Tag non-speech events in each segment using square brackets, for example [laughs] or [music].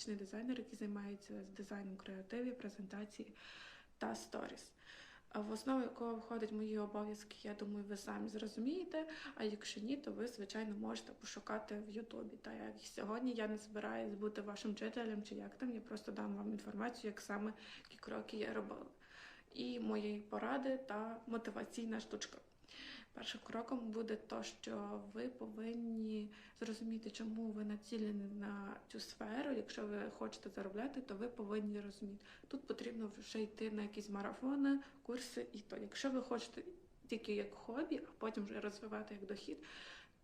графічний дизайнер, який займається дизайном креативів, презентації та сторіс. В основу якого входять мої обов'язки, я думаю, ви самі зрозумієте. А якщо ні, то ви, звичайно, можете пошукати в Ютубі. Та як сьогодні я не збираюсь бути вашим вчителем чи як там, я просто дам вам інформацію, як саме які кроки я робила. І мої поради та мотиваційна штучка. Першим кроком буде то, що ви повинні зрозуміти, чому ви націлені на цю сферу. Якщо ви хочете заробляти, то ви повинні розуміти. Тут потрібно вже йти на якісь марафони, курси і то. Якщо ви хочете тільки як хобі, а потім вже розвивати як дохід,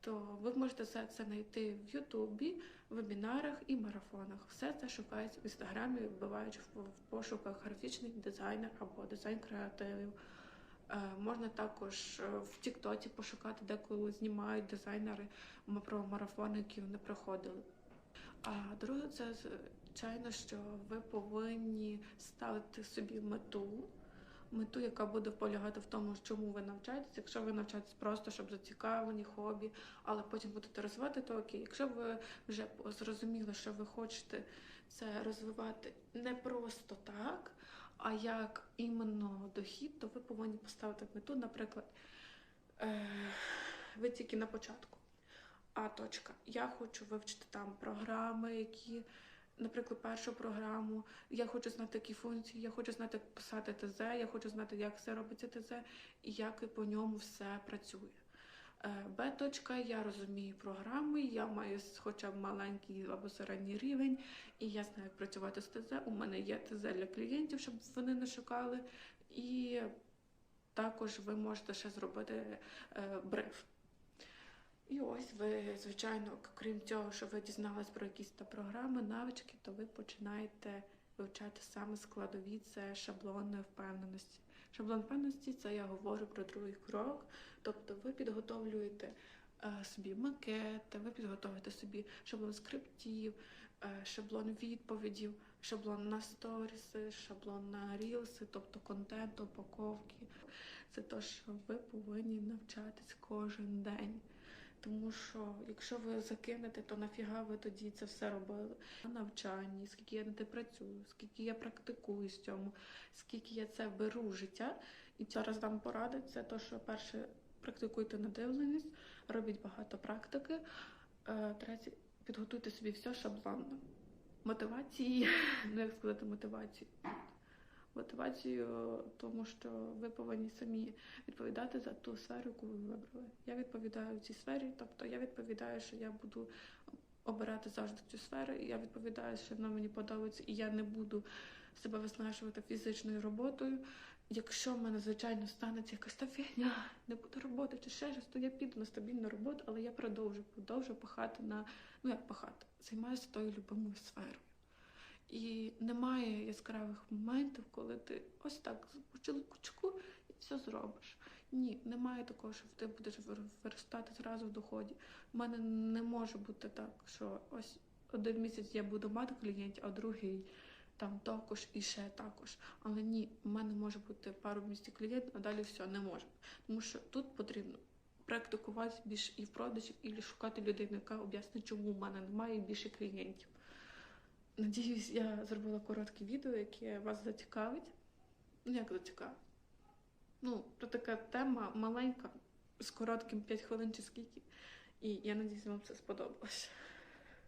то ви можете все це знайти в Ютубі, вебінарах і марафонах. Все це шукається в інстаграмі, вбиваючи в пошуках графічний дизайнер або дизайн креативів. Е, Можна також е, в Тіктоці пошукати, де коли знімають дизайнери про марафони, які вони проходили. А друге, це звичайно, що ви повинні ставити собі мету, мету, яка буде полягати в тому, чому ви навчаєтесь. Якщо ви навчаєтесь просто, щоб зацікавлені, хобі, але потім будете розвивати, то окей. Якщо ви вже зрозуміли, що ви хочете це розвивати не просто так, а як іменно дохід, то ви повинні поставити мету, наприклад, е, ви тільки на початку. А точка. Я хочу вивчити там програми, які, наприклад, першу програму. Я хочу знати, які функції, я хочу знати, як писати ТЗ, я хочу знати, як все робиться ТЗ і як по ньому все працює. Е, Б я розумію програми, я маю хоча б маленький або середній рівень, і я знаю, як працювати з ТЗ. У мене є ТЗ для клієнтів, щоб вони не шукали. І також ви можете ще зробити е, бриф. І ось ви, звичайно, крім цього, що ви дізнались про якісь програми, навички, то ви починаєте вивчати саме складові це шаблони впевненості. Шаблон впевненості це я говорю про другий крок. Тобто ви підготовлюєте е, собі макети, ви підготовите собі шаблон скриптів, е, шаблон відповідів, шаблон на сторіси, шаблон на рілси, тобто контент, упаковки. Це те, що ви повинні навчатись кожен день. Тому що якщо ви закинете, то нафіга ви тоді це все робили на навчанні, скільки я над тим працюю, скільки я практикую з цьому, скільки я це беру життя. І зараз дам поради. Це те, що перше практикуйте надивленість, робіть багато практики. Е, Третє, підготуйте собі все шаблонно. Мотивації, [laughs] ну як сказати, мотивацію. Мотивацію, тому що ви повинні самі відповідати за ту сферу, яку ви вибрали. Я відповідаю в цій сфері, тобто я відповідаю, що я буду обирати завжди цю сферу. і Я відповідаю, що вона мені подобається, і я не буду себе виснажувати фізичною роботою. Якщо в мене, звичайно, станеться якась та фігня, не буде роботи чи ще щось, то я піду на стабільну роботу, але я продовжу, продовжу пахати на ну як пахати, займаюся тою любимою сферою. І немає яскравих моментів, коли ти ось так запустили кучку і все зробиш. Ні, немає такого, що ти будеш виростати зразу в доході. У мене не може бути так, що ось один місяць я буду мати клієнтів, а другий там також і ще також. Але ні, у мене може бути пару місяців клієнтів, а далі все не може. Тому що тут потрібно практикувати більше і в продажів, і шукати людину, яка об'яснить, чому в мене немає більше клієнтів. Надіюсь, я зробила коротке відео, яке вас зацікавить. Ну, як зацікавить? Ну, то така тема маленька, з коротким 5 хвилин чи скільки. І я надіюсь, вам це сподобалось.